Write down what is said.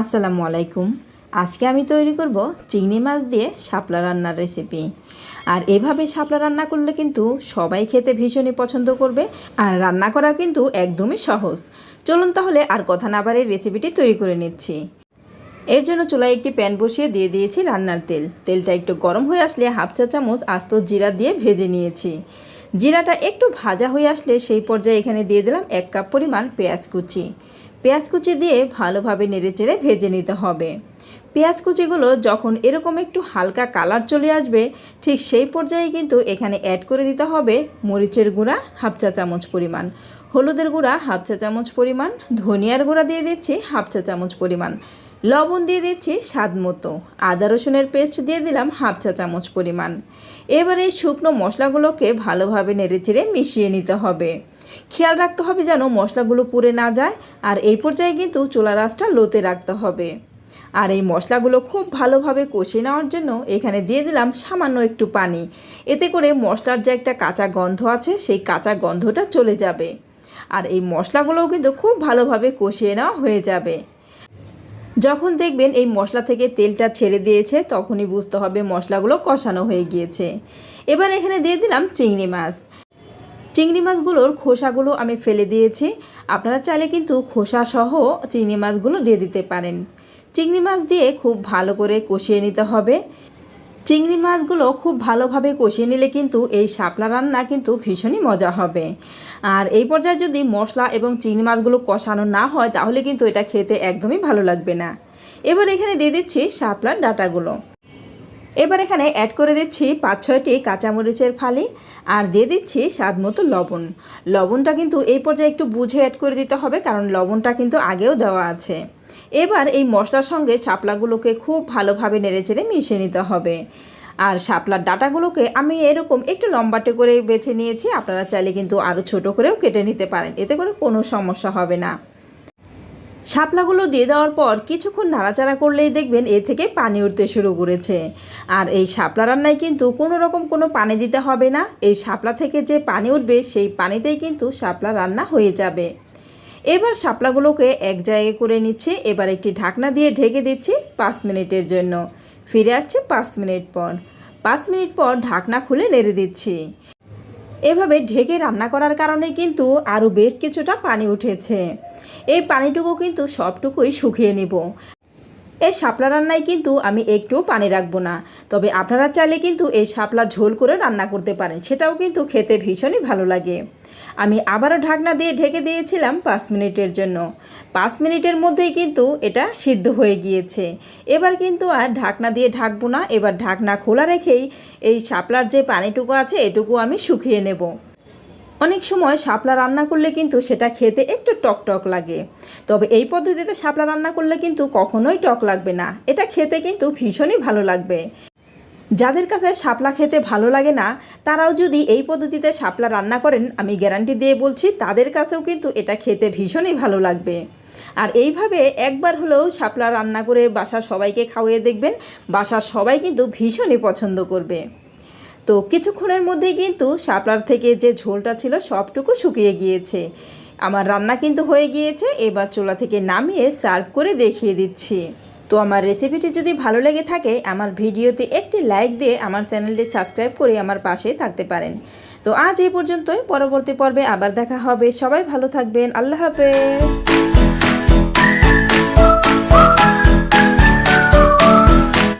আসসালামু আলাইকুম। আজকে আমি তৈরি করব চিংড়ি মাছ দিয়ে শাপলা রান্নার রেসিপি আর এভাবে শাপলা রান্না করলে কিন্তু সবাই খেতে ভীষণই পছন্দ করবে আর রান্না করা কিন্তু একদমই সহজ। চলুন তাহলে আর কথা না বাড়িয়ে রেসিপিটি তৈরি করে নিচ্ছি। এর জন্য চুলায় একটি প্যান বসিয়ে দিয়ে দিয়েছি রান্নার তেল। তেলটা একটু গরম হয়ে আসলে হাফ চা চামচ আস্ত জিরা দিয়ে ভেজে নিয়েছি। জিরাটা একটু ভাজা হয়ে আসলে সেই পর্যায়ে এখানে দিয়ে দিলাম এক কাপ পরিমাণ পেঁয়াজ কুচি। পেঁয়াজ কুচি দিয়ে ভালোভাবে নেড়েচেড়ে ভেজে নিতে হবে। পেঁয়াজ কুচিগুলো যখন এরকম একটু হালকা কালার চলে আসবে, ঠিক সেই পর্যায়ে কিন্তু এখানে অ্যাড করে দিতে হবে মরিচের গুঁড়া হাফ চা চামচ পরিমাণ। হলুদের গুঁড়া হাফ চা চামচ পরিমাণ। ধনিয়ার গুঁড়া দিয়ে দিচ্ছি হাফ চা চামচ পরিমাণ। লবণ দিয়ে দিচ্ছি স্বাদ মতো। আদা রসুনের পেস্ট দিয়ে দিলাম হাফ চা চামচ পরিমাণ। এবার শুকনো মশলাগুলোকে ভালোভাবে নেড়েচেড়ে মিশিয়ে নিতে হবে। খেয়াল রাখতে হবে যেন মশলাগুলো পুড়ে না যায়, আর এই পর্যায়ে কিন্তু চুলা রাসটা লোতে রাখতে হবে। আর এই মশলাগুলো খুব ভালোভাবে কষিয়ে নেওয়ার জন্য এখানে দিয়ে দিলাম সামান্য একটু পানি। এতে করে মশলার যে একটা কাঁচা গন্ধ আছে, সেই কাঁচা গন্ধটা চলে যাবে। আর এই মশলাগুলোও কিন্তু খুব ভালোভাবে কষিয়ে নেওয়া হয়ে যাবে। যখন দেখবেন এই মশলা থেকে তেলটা ছেড়ে দিয়েছে, তখনই বুঝতে হবে মশলাগুলো কষানো হয়ে গিয়েছে। এবার এখানে দিয়ে দিলাম চিংড়ি মাছ। চিংড়ি মাছগুলোর খোসাগুলো আমি ফেলে দিয়েছি। আপনারা চাইলে কিন্তু খোসা সহ চিংড়ি মাছগুলো দিয়ে দিতে পারেন। চিংড়ি মাছ দিয়ে খুব ভালো করে কষিয়ে নিতে হবে। চিংড়ি মাছগুলো খুব ভালোভাবে কষিয়ে নিলে কিন্তু এই শাপলা রান্না কিন্তু ভীষণই মজা হবে। আর এই পর্যায়ে যদি মশলা এবং চিংড়ি মাছগুলো কষানো না হয়, তাহলে কিন্তু এটা খেতে একদমই ভালো লাগবে না। এবার এখানে দিয়ে দিচ্ছি শাপলার ডাটাগুলো। এবার এখানে অ্যাড করে দিচ্ছি পাঁচ, ছয়টি কাঁচামরিচের ফালি আর দিয়ে দিচ্ছি স্বাদ মতো লবণ। লবণটা কিন্তু এই পর্যায়ে একটু বুঝে অ্যাড করে দিতে হবে কারণ লবণটা কিন্তু আগেও দেওয়া আছে। এবার এই মশলার সঙ্গে শাপলাগুলোকে খুব ভালোভাবে নেড়েচেড়ে মিশিয়ে নিতে হবে। আর শাপলার ডাটাগুলোকে আমি এরকম একটু লম্বাটে করে বেছে নিয়েছি, আপনারা চাইলে কিন্তু আরও ছোট করেও কেটে নিতে পারেন, এতে করে কোনো সমস্যা হবে না। শাপলাগুলো দিয়ে দেওয়ার পর কিছুক্ষণ নাড়াচাড়া করলেই দেখবেন এ থেকে পানি উঠতে শুরু করেছে। আর এই শাপলা রান্নায় কিন্তু কোনো রকম কোনো পানি দিতে হবে না। এই শাপলা থেকে যে পানি উঠবে, সেই পানিতেই কিন্তু শাপলা রান্না হয়ে যাবে। এবার শাপলাগুলোকে এক জায়গায় করে নিচ্ছি। এবার একটি ঢাকনা দিয়ে ঢেকে দিচ্ছি পাঁচ মিনিটের জন্য। ফিরে আসছি পাঁচ মিনিট পর। পাঁচ মিনিট পর ঢাকনা খুলে নেড়ে দিচ্ছি। এভাবে ঢেকে রান্না করার কারণে কিন্তু আরও বেশ কিছুটা পানি উঠেছে। এই পানিটুকু কিন্তু সবটুকুই শুকিয়ে নিব। এই শাপলা রান্নায় কিন্তু আমি একটু পানি রাখব না। তবে আপনারা চাইলে কিন্তু এই শাপলা ঝোল করে রান্না করতে পারেন, সেটাও কিন্তু খেতে ভীষণই ভালো লাগে। আমি আবারও ঢাকনা দিয়ে ঢেকে দিয়েছিলাম পাঁচ মিনিটের জন্য। পাঁচ মিনিটের মধ্যেই কিন্তু এটা সিদ্ধ হয়ে গিয়েছে। এবার কিন্তু আর ঢাকনা দিয়ে ঢাকবো না, এবার ঢাকনা খোলা রেখেই এই শাপলার যে পানিটুকু আছে, এটুকু আমি শুকিয়ে নেব। অনেক সময় শাপলা রান্না করলে কিন্তু সেটা খেতে একটু টক টক লাগে। তবে এই পদ্ধতিতে শাপলা রান্না করলে কিন্তু কখনোই টক লাগবে না। এটা খেতে কিন্তু ভীষণই ভালো লাগবে। যাদের কাছে শাপলা খেতে ভালো লাগে না, তারাও যদি এই পদ্ধতিতে শাপলা রান্না করেন, আমি গ্যারান্টি দিয়ে বলছি, তাদের কাছেও কিন্তু এটা খেতে ভীষণই ভালো লাগবে। আর এইভাবে একবার হলেও শাপলা রান্না করে বাসার সবাইকে খাওয়িয়ে দেখবেন, বাসার সবাই কিন্তু ভীষণই পছন্দ করবে। তো কিছুক্ষণের মধ্যেই কিন্তু শাপলার থেকে যে ঝোলটা ছিল সবটুকু শুকিয়ে গিয়েছে। আমার রান্না কিন্তু হয়ে গিয়েছে, এবার চুলা থেকে নামিয়ে সার্ভ করে দেখিয়ে দিচ্ছি। তো আমার রেসিপিটি যদি ভালো লেগে থাকে, আমার ভিডিওতে একটি লাইক দিয়ে আমার চ্যানেলটি সাবস্ক্রাইব করে আমার পাশে থাকতে পারেন। তো আজ এই পর্যন্তই, পরবর্তী পর্বে আবার দেখা হবে। সবাই ভালো থাকবেন। আল্লাহ হাফেজ।